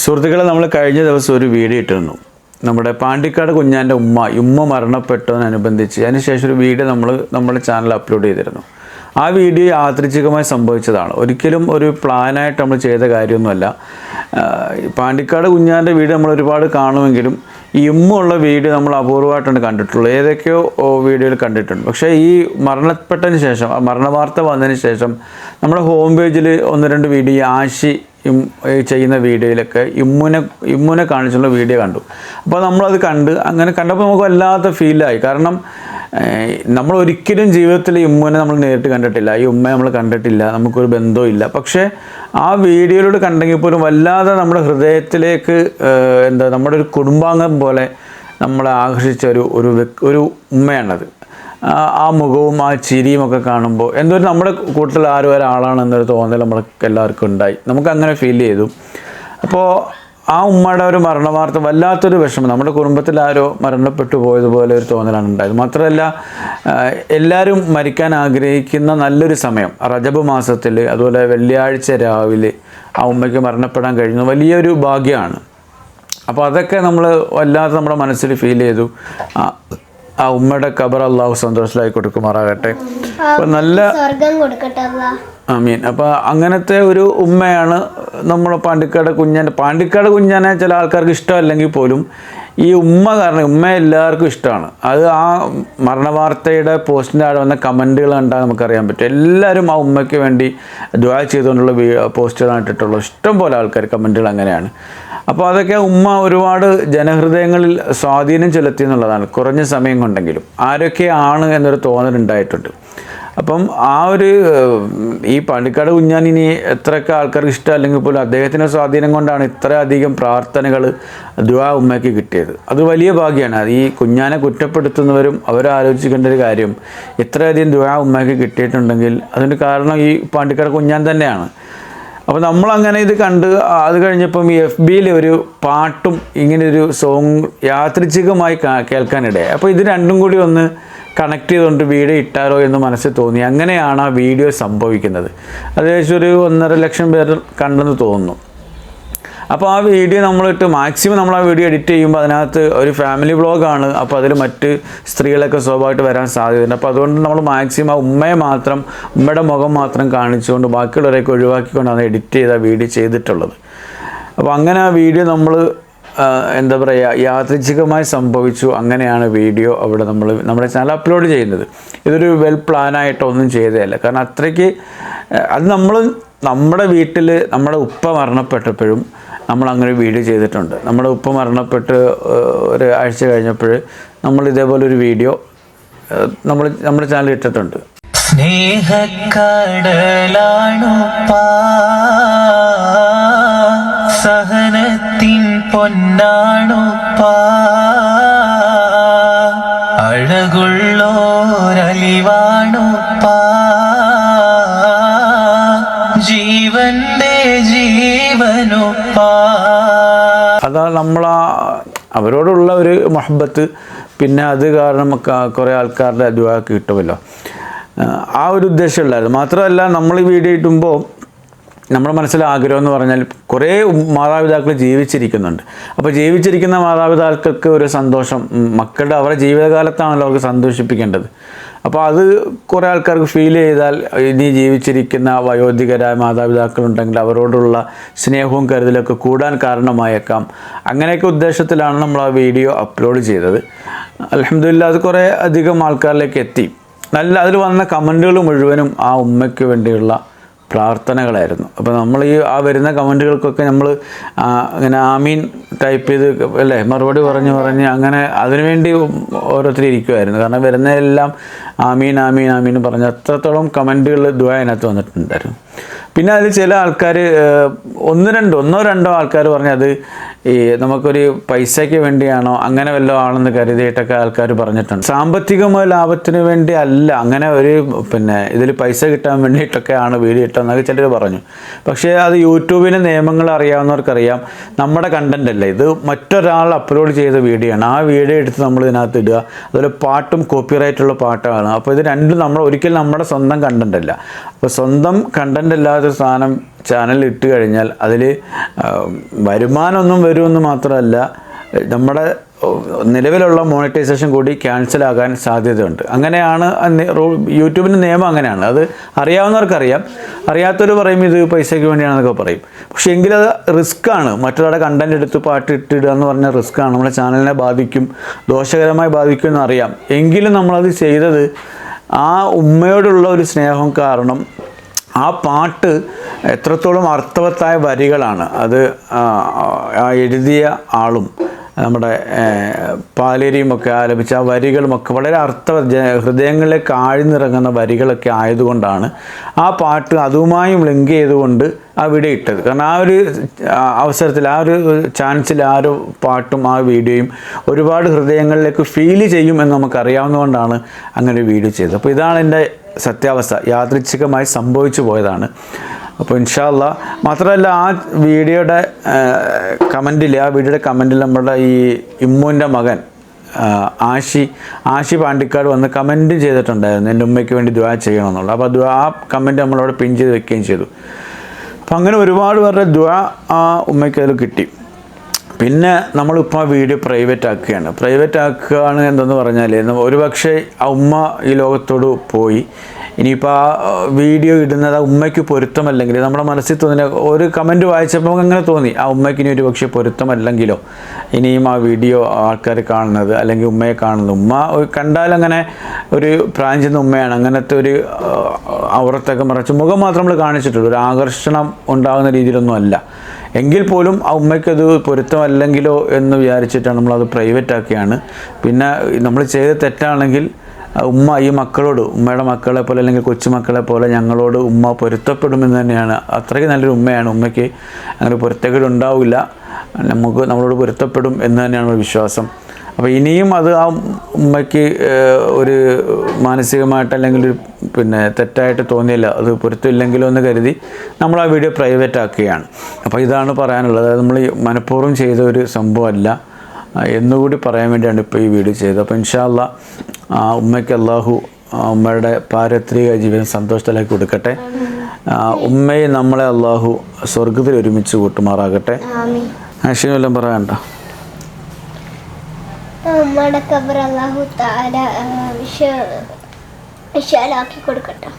സുഹൃത്തുക്കളെ നമ്മൾ കഴിഞ്ഞ ദിവസം ഒരു വീഡിയോ ഇട്ടിരുന്നു. നമ്മുടെ പാണ്ടിക്കാട് കുഞ്ഞാന്റെ ഉമ്മ ഉമ്മ മരണപ്പെട്ടതിനനുബന്ധിച്ച് അതിനുശേഷം ഒരു വീഡിയോ നമ്മൾ നമ്മുടെ ചാനൽ അപ്ലോഡ് ചെയ്തിരുന്നു. ആ വീഡിയോ യാദൃച്ഛികമായി സംഭവിച്ചതാണ്. ഒരിക്കലും ഒരു പ്ലാനായിട്ട് നമ്മൾ ചെയ്ത കാര്യമൊന്നുമല്ല. പാണ്ടിക്കാട് കുഞ്ഞാന്റെ വീഡിയോ നമ്മൾ ഒരുപാട് കാണുമെങ്കിലും ഈ ഉള്ള വീഡിയോ നമ്മൾ അപൂർവമായിട്ടാണ് കണ്ടിട്ടുള്ളത്. ഏതൊക്കെയോ വീഡിയോയിൽ കണ്ടിട്ടുണ്ട്. പക്ഷേ ഈ മരണപ്പെട്ടതിന് ശേഷം മരണവാർത്ത വന്നതിന് ശേഷം നമ്മുടെ ഹോം പേജിൽ ഒന്ന് രണ്ട് വീഡിയോ ആശി ചെയ്യുന്ന വീഡിയോയിലൊക്കെ ഇമ്മുനെ ഇമ്മുനെ കാണിച്ചുള്ള വീഡിയോ കണ്ടു. അപ്പോൾ നമ്മളത് കണ്ട് അങ്ങനെ കണ്ടപ്പോൾ നമുക്ക് വല്ലാത്ത ഫീലായി കാരണം നമ്മൾ ഒരിക്കലും ജീവിതത്തിൽ ഇമ്മുനെ നമ്മൾ നേരിട്ട് കണ്ടിട്ടില്ല. ഈ ഉമ്മയെ നമ്മൾ കണ്ടിട്ടില്ല. നമുക്കൊരു ഇല്ല. പക്ഷേ ആ വീഡിയോയിലൂടെ കണ്ടെങ്കിൽ പോലും വല്ലാതെ നമ്മുടെ ഹൃദയത്തിലേക്ക് എന്താ നമ്മുടെ ഒരു കുടുംബാംഗം പോലെ നമ്മളെ ആകർഷിച്ച ഒരു ഒരു ഒരു ഉമ്മയാണത്. ആ മുഖവും ആ ചിരിയും ഒക്കെ കാണുമ്പോൾ എന്തോ നമ്മുടെ കൂട്ടത്തിൽ ആരും ഒരാളാണ് എന്നൊരു തോന്നൽ നമ്മൾക്ക് എല്ലാവർക്കും ഉണ്ടായി. നമുക്ക് അങ്ങനെ ഫീൽ ചെയ്തു. അപ്പോൾ ആ ഉമ്മയുടെ ഒരു മരണവാർത്ത വല്ലാത്തൊരു വിഷമം. നമ്മുടെ കുടുംബത്തിൽ ആരോ മരണപ്പെട്ടു പോയതുപോലെ ഒരു തോന്നലാണ് ഉണ്ടായത്. മാത്രമല്ല എല്ലാവരും മരിക്കാൻ ആഗ്രഹിക്കുന്ന നല്ലൊരു സമയം. റജബ് മാസത്തിൽ അതുപോലെ വെള്ളിയാഴ്ച രാവിലെ ആ ഉമ്മയ്ക്ക് മരണപ്പെടാൻ കഴിയുന്ന വലിയൊരു ഭാഗ്യമാണ്. അപ്പോൾ അതൊക്കെ നമ്മൾ വല്ലാതെ നമ്മുടെ മനസ്സിൽ ഫീൽ ചെയ്തു. ആ ഉമ്മയുടെ ഖബർ അള്ളാഹു സന്തോഷത്തിലായി കൊടുക്കുമാറാകട്ടെ. അപ്പോൾ നല്ല ആമീൻ. അപ്പോൾ അങ്ങനത്തെ ഒരു ഉമ്മയാണ് നമ്മുടെ പാണ്ടിക്കാട് കുഞ്ഞാന്റെ പാണ്ടിക്കാട് കുഞ്ഞാനെ ചില ആൾക്കാർക്ക് ഇഷ്ടമല്ലെങ്കിൽ പോലും ഈ ഉമ്മ കാരണം ഉമ്മ എല്ലാവർക്കും ഇഷ്ടമാണ്. അത് ആ മരണവാർത്തയുടെ പോസ്റ്റിന്റെ ആടെ വന്ന കമന്റുകൾ കണ്ടാൽ നമുക്കറിയാൻ പറ്റും. എല്ലാവരും ആ ഉമ്മയ്ക്ക് വേണ്ടി ദ്വാ ചെയ്തുകൊണ്ടുള്ള പോസ്റ്റുകളാണ് ഇട്ടിട്ടുള്ളത്. ഇഷ്ടം പോലെ ആൾക്കാർ കമന്റുകൾ അങ്ങനെയാണ്. അപ്പോൾ അതൊക്കെ ഉമ്മ ഒരുപാട് ജനഹൃദയങ്ങളിൽ സ്വാധീനം ചെലുത്തി എന്നുള്ളതാണ്. കുറഞ്ഞ സമയം കൊണ്ടെങ്കിലും. ആരൊക്കെയാണ് എന്നൊരു തോന്നലുണ്ടായിട്ടുണ്ട് അപ്പം ആ ഒരു ഈ പണിക്കാട് കുഞ്ഞാൻ ഇനി എത്രയൊക്കെ ആൾക്കാർക്ക് ഇഷ്ടം അല്ലെങ്കിൽ പോലും അദ്ദേഹത്തിന്റെ സ്വാധീനം കൊണ്ടാണ് ഇത്രയധികം പ്രാർത്ഥനകൾ ദുവാ ഉമ്മയ്ക്ക് കിട്ടിയത്. അത് വലിയ ഭാഗ്യമാണ്. ഈ കുഞ്ഞാനെ കുറ്റപ്പെടുത്തുന്നവരും അവരാലോചിക്കേണ്ട ഒരു കാര്യം ഇത്രയധികം ദുവാ ഉമ്മയ്ക്ക് കിട്ടിയിട്ടുണ്ടെങ്കിൽ അതിന് കാരണം ഈ പാണ്ടിക്കാട് കുഞ്ഞാൻ തന്നെയാണ്. അപ്പോൾ നമ്മളങ്ങനെ ഇത് കണ്ട് അത് കഴിഞ്ഞപ്പം ഈ എഫ് ബിയിൽ ഒരു പാട്ടും ഇങ്ങനെ ഒരു സോങ് യാദൃച്ഛികമായി കാ- കേൾക്കാനിടയായി. അപ്പോൾ ഇത് രണ്ടും കൂടി ഒന്ന് കണക്ട് ചെയ്തുകൊണ്ട് വീഡിയോ ഇട്ടാലോ എന്ന് മനസ്സിൽ തോന്നി. അങ്ങനെയാണ് ആ വീഡിയോ സംഭവിക്കുന്നത്. അത് ഏകദേശം ഒരു ഒന്നര ലക്ഷം പേർ കണ്ടെന്ന് തോന്നുന്നു. അപ്പോൾ ആ വീഡിയോ നമ്മളിട്ട് മാക്സിമം നമ്മൾ ആ വീഡിയോ എഡിറ്റ് ചെയ്യുമ്പോൾ അതിനകത്ത് ഒരു ഫാമിലി വ്ളോഗാണ് അപ്പോൾ അതിൽ മറ്റ് സ്ത്രീകളൊക്കെ സ്വാഭാവികമായിട്ട് വരാൻ സാധ്യതയുണ്ട്. അപ്പോൾ അതുകൊണ്ട് നമ്മൾ മാക്സിമം ആ ഉമ്മയെ മാത്രം ഉമ്മയുടെ മുഖം മാത്രം കാണിച്ചുകൊണ്ട് ബാക്കിയുള്ളവരെയൊക്കെ ഒഴിവാക്കിക്കൊണ്ടാണ് എഡിറ്റ് ചെയ്ത വീഡിയോ ചെയ്തിട്ടുള്ളത്. അപ്പോൾ അങ്ങനെ ആ വീഡിയോ നമ്മൾ എന്താ പറയുക യാദൃച്ഛികമായി സംഭവിച്ചു. അങ്ങനെയാണ് വീഡിയോ അവിടെ നമ്മൾ നമ്മുടെ ചാനൽ അപ്ലോഡ് ചെയ്യുന്നത്. ഇതൊരു വെൽ പ്ലാനായിട്ടൊന്നും ചെയ്തതല്ല. കാരണം അത്രയ്ക്ക് അത് നമ്മൾ നമ്മുടെ വീട്ടിൽ നമ്മുടെ ഉപ്പ മരണപ്പെട്ടപ്പോഴും നമ്മൾ അങ്ങനെ വീഡിയോ ചെയ്തിട്ടുണ്ട്. നമ്മുടെ ഉപ്പ മരണപ്പെട്ട് ഒരു ആഴ്ച കഴിഞ്ഞപ്പോൾ നമ്മൾ ഇതേപോലെ ഒരു വീഡിയോ നമ്മൾ നമ്മുടെ ചാനൽ ഇട്ടിട്ടുണ്ട്. സഹനത്തിൻ പൊന്നാണു പാ. അഴകുള്ളോരലിവാണു നമ്മൾ ആ അവരോടുള്ള ഒരു മഹബത്ത്. പിന്നെ അത് കാരണം കുറേ ആൾക്കാരുടെ ദുവാക്ക് കിട്ടുമല്ലോ. ആ, ഒരു ഉദ്ദേശമുള്ളായിരുന്നു മാത്രമല്ല നമ്മൾ ഈ വീഡിയോ ഇടുമ്പോൾ നമ്മുടെ മനസ്സിലെ ആഗ്രഹം എന്ന് പറഞ്ഞാൽ കുറേ മാതാപിതാക്കൾ ജീവിച്ചിരിക്കുന്നുണ്ട്. അപ്പോൾ ജീവിച്ചിരിക്കുന്ന മാതാപിതാക്കൾക്ക് ഒരു സന്തോഷം മക്കളുടെ അവരുടെ ജീവിതകാലത്താണല്ലോ അവർക്ക് സന്തോഷിപ്പിക്കേണ്ടത്. അപ്പോൾ അത് കുറേ ആൾക്കാർക്ക് ഫീൽ ചെയ്താൽ ഇനി ജീവിച്ചിരിക്കുന്ന വയോധികരായ മാതാപിതാക്കളുണ്ടെങ്കിൽ അവരോടുള്ള സ്നേഹവും കരുതലൊക്കെ കൂടാൻ കാരണമായേക്കാം. അങ്ങനെയൊക്കെ ഉദ്ദേശത്തിലാണ് നമ്മൾ ആ വീഡിയോ അപ്ലോഡ് ചെയ്തത്. അലഹമില്ല അത് കുറേ അധികം ആൾക്കാരിലേക്ക് എത്തി. നല്ല അതിൽ വന്ന കമന്റുകൾ മുഴുവനും ആ ഉമ്മയ്ക്ക് വേണ്ടിയുള്ള പ്രാർത്ഥനകളായിരുന്നു. അപ്പോൾ നമ്മൾ ഈ ആ വരുന്ന കമന്റുകൾക്കൊക്കെ നമ്മൾ അങ്ങനെ ആമീൻ ടൈപ്പ് ചെയ്ത് അല്ലേ മറുപടി പറഞ്ഞ് പറഞ്ഞ് അങ്ങനെ അതിനുവേണ്ടി ഓരോരുത്തർ ഇരിക്കുമായിരുന്നു കാരണം വരുന്നതെല്ലാം ആമീൻ ആമീൻ ആമീൻ പറഞ്ഞ് അത്രത്തോളം കമന്റുകൾ ദുബായ് അതിനകത്ത് വന്നിട്ടുണ്ടായിരുന്നു. പിന്നെ അതിൽ ചില ആൾക്കാർ ഒന്ന് രണ്ടോ ഒന്നോ രണ്ടോ ആൾക്കാർ പറഞ്ഞത് ഈ നമുക്കൊരു പൈസയ്ക്ക് വേണ്ടിയാണോ അങ്ങനെ വല്ലതും ആണെന്ന് കരുതിയിട്ടൊക്കെ ആൾക്കാർ പറഞ്ഞിട്ടുണ്ട്. സാമ്പത്തികമായ ലാഭത്തിന് വേണ്ടി അല്ല അങ്ങനെ ഒരു പിന്നെ ഇതിൽ പൈസ കിട്ടാൻ വേണ്ടിയിട്ടൊക്കെയാണ് വീഡിയോ ഇട്ടതെന്നൊക്കെ ചിലർ പറഞ്ഞു. പക്ഷേ അത് യൂട്യൂബിന്റെ നിയമങ്ങൾ അറിയാവുന്നവർക്കറിയാം നമ്മുടെ കണ്ടന്റ് അല്ലേ ഇത് മറ്റൊരാൾ അപ്ലോഡ് ചെയ്ത വീഡിയോ ആണ് ആ വീഡിയോ എടുത്ത് നമ്മൾ ഇതിനകത്ത് ഇടുക അതുപോലെ പാട്ടും കോപ്പിറൈറ്റുള്ള പാട്ടാണ്. അപ്പോൾ ഇത് രണ്ടും നമ്മൾ ഒരിക്കലും നമ്മുടെ സ്വന്തം കണ്ടന്റ് അല്ല. അപ്പോൾ സ്വന്തം കണ്ടന്റ് അല്ലാതെ ഇല്ലാത്തൊരു സാധനം ചാനലിൽ ഇട്ട് കഴിഞ്ഞാൽ അതിൽ വരുമാനമൊന്നും വരുമെന്ന് മാത്രമല്ല നമ്മുടെ നിലവിലുള്ള മോണിറ്റൈസേഷൻ കൂടി ക്യാൻസൽ ആകാൻ സാധ്യതയുണ്ട്. അങ്ങനെയാണ് യൂട്യൂബിന്റെ നിയമം അങ്ങനെയാണ്. അത് അറിയാവുന്നവർക്കറിയാം. അറിയാത്തവർ പറയും ഇത് പൈസയ്ക്ക് വേണ്ടിയാണെന്നൊക്കെ പറയും. പക്ഷേ എങ്കിലത് റിസ്ക്കാണ് മറ്റൊരാളുടെ കണ്ടന്റ് എടുത്ത് പാട്ട് ഇട്ടിടുക എന്ന് പറഞ്ഞാൽ റിസ്ക്കാണ് നമ്മുടെ ചാനലിനെ ബാധിക്കും ദോഷകരമായി ബാധിക്കും എന്നറിയാം എങ്കിലും നമ്മളത് ചെയ്തത് ആ ഉമ്മയോടുള്ള ഒരു സ്നേഹം കാരണം ആ പാട്ട് എത്രത്തോളം അർത്ഥവത്തായ വരികളാണ്. അത് ആ, എഴുതിയ ആളും നമ്മുടെ പാലേരിയുമൊക്കെ ആലപിച്ച ആ വരികളുമൊക്കെ വളരെ അർത്ഥ ഹൃദയങ്ങളിലേക്ക് ആഴ്ന്നിറങ്ങുന്ന വരികളൊക്കെ ആയതുകൊണ്ടാണ് ആ പാട്ട് അതുമായും ലിങ്ക് ചെയ്തുകൊണ്ട് ആ വീഡിയോ ഇട്ടത്. കാരണം ആ ഒരു അവസരത്തിൽ ആ ഒരു ചാൻസിൽ ആ ഒരു പാട്ടും ആ വീഡിയോയും ഒരുപാട് ഹൃദയങ്ങളിലേക്ക് ഫീൽ ചെയ്യും എന്ന് നമുക്കറിയാവുന്നതുകൊണ്ടാണ് അങ്ങനെ വീഡിയോ ചെയ്തത്. അപ്പോൾ ഇതാണ് എന്റെ സത്യാവസ്ഥ യാദൃച്ഛികമായി സംഭവിച്ചു പോയതാണ്. അപ്പോൾ ഇൻഷാല്ല മാത്രമല്ല ആ വീഡിയോയുടെ കമന്റിൽ ആ വീഡിയോയുടെ കമന്റിൽ നമ്മുടെ ഈ ഇമ്മുവിന്റെ മകൻ ആഷി ആഷി പാണ്ടിക്കാട് വന്ന് കമന്റ് ചെയ്തിട്ടുണ്ടായിരുന്നു. എന്റെ ഉമ്മയ്ക്ക് വേണ്ടി ദ്വാ ചെയ്യണമെന്നുള്ളത് അപ്പോൾ ദ്വാ ആ കമന്റ് നമ്മളവിടെ പിൻ ചെയ്ത് വെക്കുകയും ചെയ്തു. അപ്പം അങ്ങനെ ഒരുപാട് പേരുടെ ദ്വാ ആ ഉമ്മയ്ക്ക് അതിൽ കിട്ടി. പിന്നെ നമ്മളിപ്പോൾ ആ വീഡിയോ പ്രൈവറ്റ് ആക്കുകയാണ്. പ്രൈവറ്റ് ആക്കുകയാണ് എന്തെന്ന് പറഞ്ഞാൽ ഒരുപക്ഷെ ആ ഉമ്മ ഈ ലോകത്തോട് പോയി ഇനിയിപ്പോൾ ആ വീഡിയോ ഇടുന്നത് ആ ഉമ്മയ്ക്ക് പൊരുത്തമല്ലെങ്കിൽ നമ്മുടെ മനസ്സിൽ തോന്നിയ ഒരു കമന്റ് വായിച്ചപ്പോൾ അങ്ങനെ തോന്നി ആ ഉമ്മയ്ക്ക് ഇനി ഒരു പക്ഷേ പൊരുത്തമല്ലെങ്കിലോ ഇനിയും ആ വീഡിയോ ആൾക്കാർ കാണുന്നത് അല്ലെങ്കിൽ ഉമ്മയെ കാണുന്നത്. ഉമ്മ കണ്ടാൽ കണ്ടാലങ്ങനെ ഒരു പ്രാഞ്ചുന്ന ഉമ്മയാണ്. അങ്ങനത്തെ ഒരു അവർത്തൊക്കെ മറച്ച് മുഖം മാത്രം നമ്മൾ കാണിച്ചിട്ടുള്ളൂ. ഒരു ആകർഷണം ഉണ്ടാകുന്ന രീതിയിലൊന്നും അല്ല. എങ്കിൽ പോലും ആ ഉമ്മയ്ക്കത് പൊരുത്തമല്ലെങ്കിലോ എന്ന് വിചാരിച്ചിട്ടാണ് നമ്മളത് പ്രൈവറ്റ് ആക്കിയാണ്. പിന്നെ നമ്മൾ ചെയ്ത തെറ്റാണെങ്കിൽ ഉമ്മ ഈ മക്കളോട് ഉമ്മയുടെ മക്കളെ പോലെ അല്ലെങ്കിൽ കൊച്ചുമക്കളെ പോലെ ഞങ്ങളോട് ഉമ്മ പൊരുത്തപ്പെടുമെന്ന് തന്നെയാണ്. അത്രയ്ക്ക് നല്ലൊരു ഉമ്മയാണ്. ഉമ്മയ്ക്ക് അങ്ങനെ പൊരുത്തക്കേട് ഉണ്ടാവില്ല. നമുക്ക് നമ്മളോട് പൊരുത്തപ്പെടും എന്ന് തന്നെയാണ് വിശ്വാസം. അപ്പോൾ ഇനിയും അത് ആ ഉമ്മയ്ക്ക് ഒരു മാനസികമായിട്ട് അല്ലെങ്കിൽ ഒരു പിന്നെ തെറ്റായിട്ട് തോന്നിയില്ല. അത് പൊരുത്തമില്ലെങ്കിലോ എന്ന് കരുതി നമ്മൾ ആ വീഡിയോ പ്രൈവറ്റ് ആക്കുകയാണ് അപ്പോൾ ഇതാണ് പറയാനുള്ളത്. അതായത് നമ്മൾ മനഃപൂർവം ചെയ്ത ഒരു സംഭവമല്ല. എന്നുകൂടി പറയാൻ വേണ്ടിയാണ് ഇപ്പോൾ ഈ വീഡിയോ ചെയ്തത്. അപ്പോൾ ഇൻഷാല്ല ആ ഉമ്മയ്ക്ക് അള്ളാഹു ഉമ്മയുടെ പാരത്രിക ജീവിതം സന്തോഷത്തിലേക്ക് കൊടുക്കട്ടെ. ഉമ്മയെ നമ്മളെ അള്ളാഹു സ്വർഗത്തിൽ ഒരുമിച്ച് കൂട്ടുമാറാകട്ടെ. ആശയം വല്ലതും പറയണ്ട ഉമ്മയുടെ കബർ അള്ളാഹു താര വിശ വിശാലാക്കി കൊടുക്കട്ടെ.